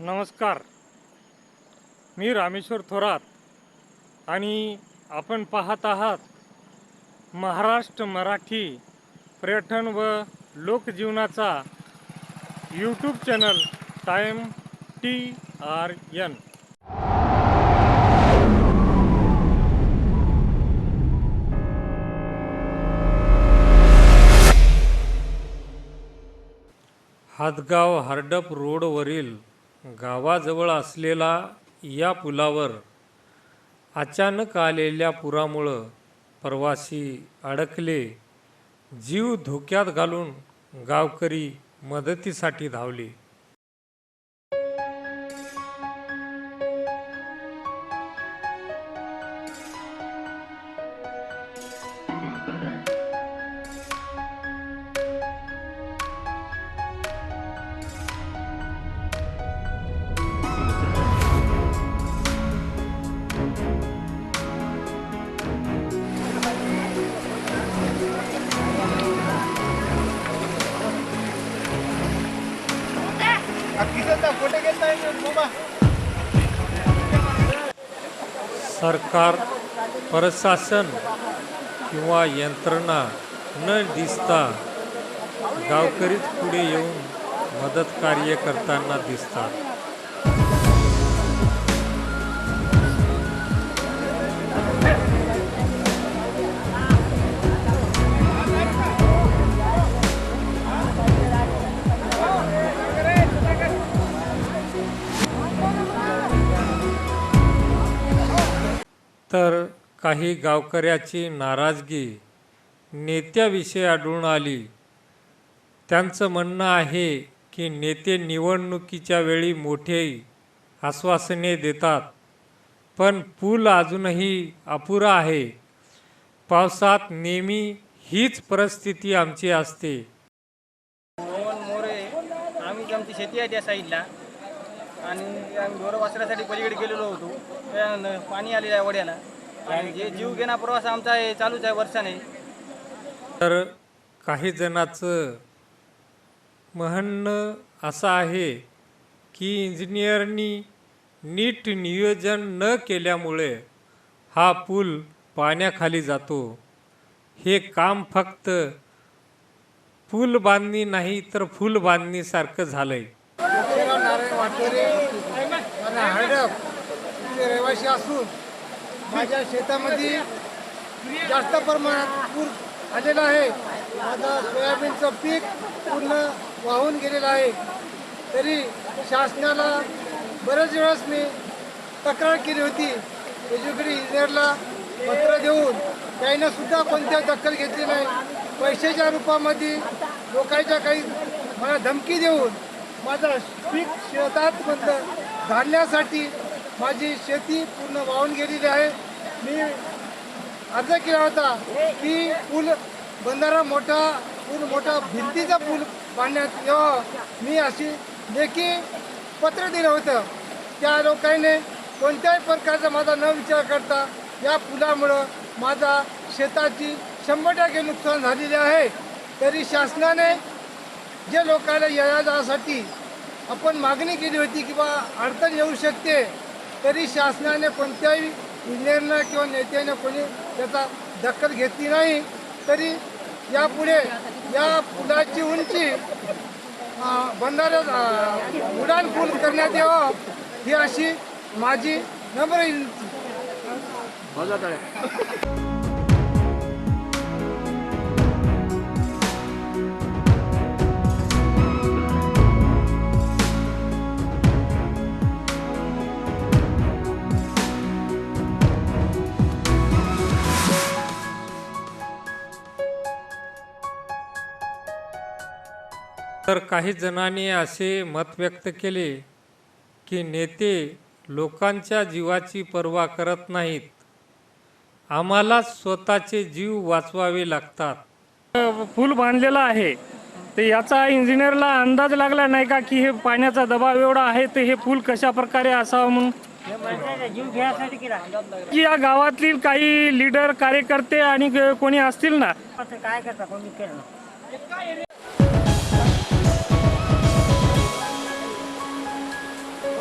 नमस्कार. मी रामेश्वर थोरात आणि आपण पाहत आहात महाराष्ट्र मराठी पर्यटन व लोकजीवनाचा YouTube channel time T R N Hatgaon हार्डप रोडवरील गावाजवळ असलेला या पुलावर अचानक आलेल्या पुरामुळं प्रवासी अडकले जीव धोक्यात घालून गावकरी मदतीसाठी धावले. सरकार प्रशासन किंवा यंत्रणा न दिसता गावकरीच पुढे येऊन मदत कार्य करताना दिसतात. तर काही गावकऱ्याची नाराजगी नेत्याविषयी आढळून आली. त्यांचं म्हणणं आहे की नेते निवडणुकीच्या वेळी मोठे आश्वासने देतात पण पूल अजूनही अपुरा आहे. पावसात नेहमी हीच परिस्थिती आमची असते. मोहन मोरे आम्ही आमची शेती आहे त्या साईडला. आणि आम्ही वाचण्यासाठी पलीकडे गेलेलो होतो. पाणी आलेलं आहे वड्याला. आणि जे जीव घेणा प्रवास आमचा आहे चालूच आहे वर्षाने. तर काही जणाचं म्हणणं असं आहे की इंजिनियरनी नीट नियोजन न केल्यामुळे हा पूल पाण्याखाली जातो. हे काम फक्त पूल बांधणी नाही तर फूल बांधणीसारखं झालंय तुळशीराम नारायण रहिवासी असून माझ्या शेतामध्ये जास्त प्रमाणात पूर आलेला आहे. माझं सोयाबीनचं पीक पूर्ण वाहून गेलेलं आहे. तरी शासनाला बरेच वेळेस मी तक्रार केली होती. एज्युकेटी इंजिनियरला पत्र देऊन त्यानं सुद्धा कोणत्या दखल घेतली नाही. पैशाच्या रूपामध्ये लोकांच्या काही मला धमकी देऊन माझा पीक शेतात बंद घालण्यासाठी माझी शेती पूर्ण वाहून गेलेली आहे. मी अर्ज केला होता की पूल बंधारा मोठा पूल मोठा भिंतीचा पूल बांधण्यात यावा. मी अशी लेखी पत्र दिलं होतं. त्या लोकांनी कोणत्याही प्रकारचा माझा न विचार करता या पुलामुळं माझा शेताची शंभर टक्के नुकसान झालेले आहे. तरी शासनाने जे लोकांना या आपण मागणी केली होती की बा अडचण येऊ शकते. तरी शासनाने कोणत्याही इंजिनियरनं किंवा नेत्यानं कोणी त्याचा दखल घेतली नाही तरी यापुढे या पुलाची उंची अं, बंधाऱ्यात पूल करण्यात यावं ही अशी माझी नम्र तर काही जणांनी असे मत व्यक्त केले की नेते लोकांच्या जीवाची पर्वा करत नाहीत. आम्हाला स्वतःचे जीव वाचवावे लागतात. पूल बांधलेला आहे. तर याचा इंजिनियरला अंदाज लागला नाही का की हे पाण्याचा दबाव एवढा आहे तर हे पूल कशा प्रकारे असावं म्हणून? की या गावातील काही लीडर कार्यकर्ते आणि कोणी असतील ना? काय करता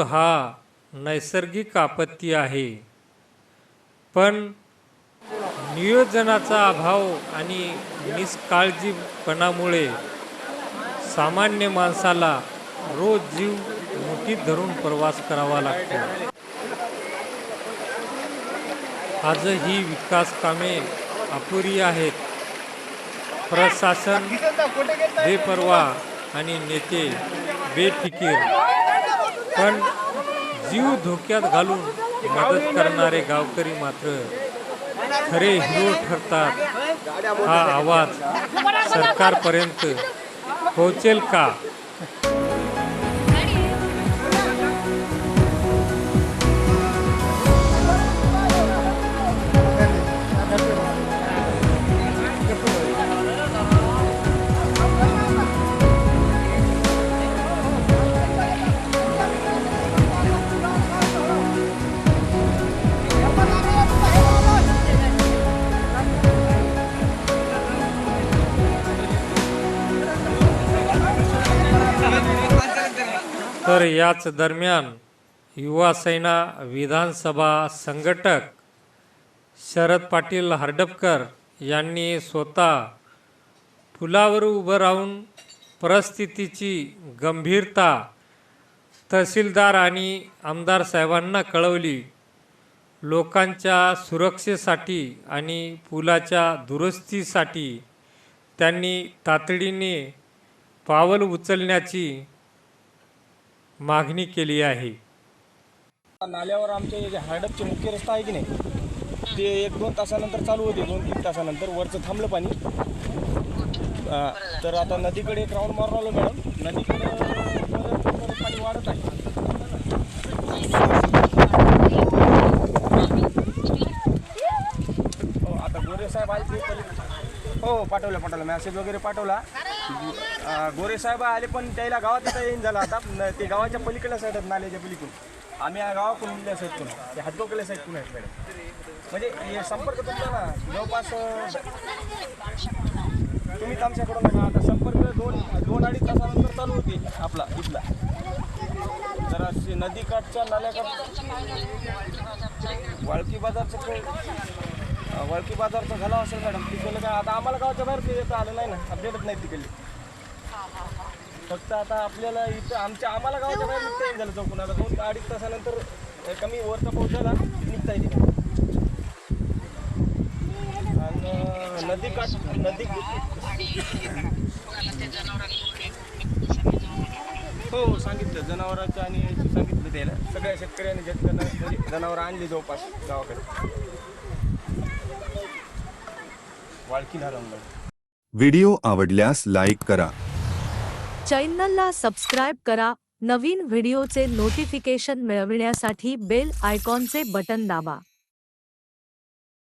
पूर हा नैसर्गिक आपत्ती आहे. पण नियोजनाचा अभाव आणि निष्काळजीपणामुळे सामान्य माणसाला रोज जीव मुठीत धरून प्रवास करावा लागतो. आजही विकास कामे अपुरी आहेत. प्रशासन बेपरवा आणि नेते बेफिकीर पण जीव धोक्यात घालून मदत करणारे गावकरी मात्र खरे हिरो ठरतात हा आवाज सरकारपर्यंत पोहोचेल का? तर याच दरम्यान युवा सेना विधानसभा संघटक शरद पाटील हर्डपकर यांनी स्वतः पुलावर उभं राहून परिस्थितीची गंभीरता तहसीलदार आणि आमदार साहेबांना कळवली. लोकांच्या सुरक्षेसाठी आणि पुलाच्या दुरुस्तीसाठी त्यांनी तातडीने पावल उचलण्याची मागणी केली आहे. नाल्यावर आमचे जे हार्डपचे मुख्य रस्ता आहे की नाही ते एक दोन तासानंतर चालू होते. दोन तीन तासानंतर वरचं थांबलं पाणी. तर आता नदीकडे एक राऊंड मारून आलो मॅडम. नदीकडे परत परत पाणी वाढत आहे. हो आता गोरे साहेब आले हो पाठवलं पाठवलं. मॅसेज वगैरे पाठवला. गोरे साहेब आले पण त्याला गावात आता येईन झाला आता. न- ते गावाच्या पलीकडल्या साईड आहेत नाल्याच्या पलीकडून. आम्ही या गावाकडून इथल्या साईडकडून ते हातगोकडल्या साईडकडून आहेत मॅडम म्हणजे हे संपर्क तुमचा ना जवळपास अं, तुम्हीच आमच्याकडून आता संपर्क दोन दोन अडीच तासानंतर चालू होते आपला इथला. जरा असे नदीकाठच्या नाल्याकाठ वाळकी बाजारचं काही अं, वाळकी बाजारचं झाला असेल मॅडम तिकडलं काय आता आम्हाला गावाच्या बाहेर ते येतं आलं नाही ना. अपडेटच नाही तिकडली. फक्त आता आपल्याला इथं आमच्या आम्हाला गावाच्या बाहेर निघता येईल झालं चौकून. आता दोन अडीच तासानंतर कमी वरचा पाऊस झाला की निघता येईल. आणि नदी काठ नदी हो सांगितलं. जनावरांचं आणि सांगितलं त्याला. सगळ्या शेतकऱ्यांनी म्हणजे जनावरं आणली जवळपास गावाकडे. वाळकी धरण व्हिडिओ आवडल्यास लाईक करा. चॅनलला सबस्क्राईब करा. नवीन व्हिडिओचे नोटिफिकेशन मिळविण्यासाठी बेल आयकॉनचे बटन दाबा.